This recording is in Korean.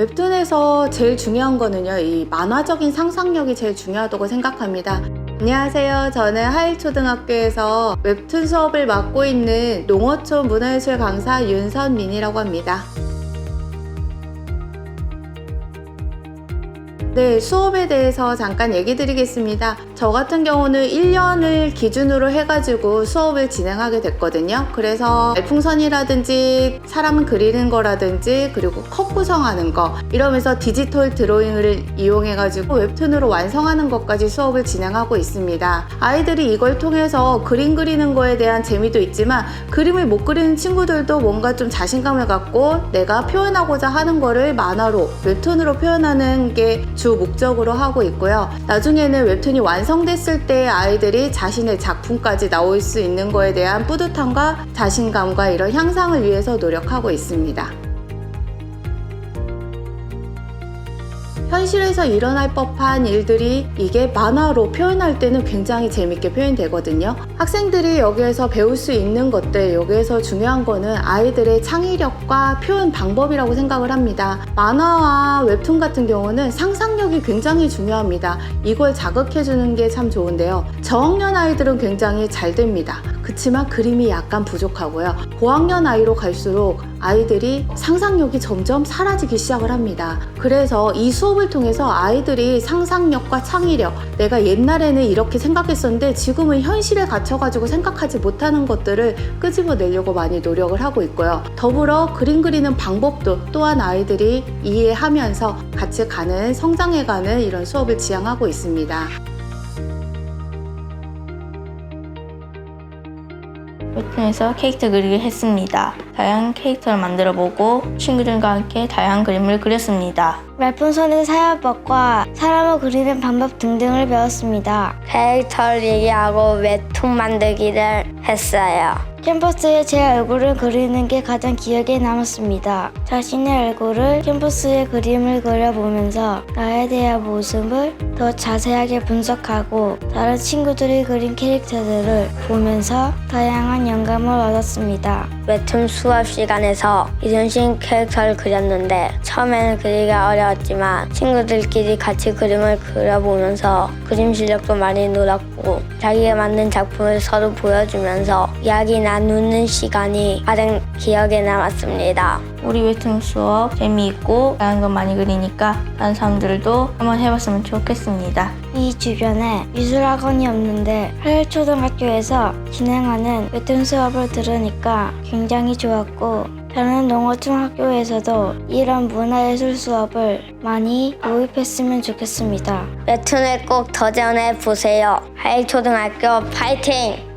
웹툰에서 제일 중요한 거는요, 이 만화적인 상상력이 제일 중요하다고 생각합니다. 안녕하세요. 저는 하일초등학교에서 웹툰 수업을 맡고 있는 농어촌 문화예술 강사 윤선민이라고 합니다. 네, 수업에 대해서 잠깐 얘기 드리겠습니다. 저 같은 경우는 1년을 기준으로 해가지고 수업을 진행하게 됐거든요. 그래서 풍선이라든지 사람을 그리는 거라든지 그리고 컵 구성하는 거 이러면서 디지털 드로잉을 이용해가지고 웹툰으로 완성하는 것까지 수업을 진행하고 있습니다. 아이들이 이걸 통해서 그림 그리는 거에 대한 재미도 있지만 그림을 못 그리는 친구들도 뭔가 좀 자신감을 갖고 내가 표현하고자 하는 거를 만화로 웹툰으로 표현하는 게주 목적으로 하고 있고요. 나중에는 웹툰이 완성됐을 때 아이들이 자신의 작품까지 나올 수 있는 거에 대한 뿌듯함과 자신감과 이런 향상을 위해서 노력하고 있습니다. 현실에서 일어날 법한 일들이 이게 만화로 표현할 때는 굉장히 재밌게 표현되거든요. 학생들이 여기에서 배울 수 있는 것들, 여기에서 중요한 거는 아이들의 창의력과 표현 방법이라고 생각을 합니다. 만화와 웹툰 같은 경우는 상상력이 굉장히 중요합니다. 이걸 자극해주는 게 참 좋은데요. 저학년 아이들은 굉장히 잘 됩니다. 그치만 그림이 약간 부족하고요. 고학년 아이로 갈수록 아이들이 상상력이 점점 사라지기 시작을 합니다. 그래서 이 수업을 통해서 아이들이 상상력과 창의력, 내가 옛날에는 이렇게 생각했었는데 지금은 현실에 갇혀가지고 생각하지 못하는 것들을 끄집어내려고 많이 노력을 하고 있고요. 더불어 그림 그리는 방법도 또한 아이들이 이해하면서 같이 가는 성장해가는 이런 수업을 지향하고 있습니다. 웹툰에서 캐릭터 그리기를 했습니다. 다양한 캐릭터를 만들어 보고 친구들과 함께 다양한 그림을 그렸습니다. 말풍선의 사용법과 사람을 그리는 방법 등등을 배웠습니다. 캐릭터를 얘기하고 웹툰 만들기를 했어요. 캠퍼스에 제 얼굴을 그리는 게 가장 기억에 남았습니다. 자신의 얼굴을 캠퍼스에 그림을 그려보면서 나에 대한 모습을 더 자세하게 분석하고 다른 친구들이 그린 캐릭터들을 보면서 다양한 영감을 얻었습니다. 웹툰 수업 시간에서 이순신 캐릭터를 그렸는데 처음에는 그리기가 어려웠지만 친구들끼리 같이 그림을 그려보면서 그림 실력도 많이 늘었고 자기가 만든 작품을 서로 보여주면서 이야기 나누는 시간이 가장 기억에 남았습니다. 우리 웹툰 수업 재미있고 다양한 거 많이 그리니까 다른 사람들도 한번 해봤으면 좋겠습니다. 이 주변에 미술학원이 없는데 하일초등학교에서 진행하는 웹툰 수업을 들으니까 굉장히 좋았고 다른 농어촌학교에서도 이런 문화예술 수업을 많이 도입했으면 좋겠습니다. 웹툰을 꼭 도전해 보세요. 하일초등학교 파이팅!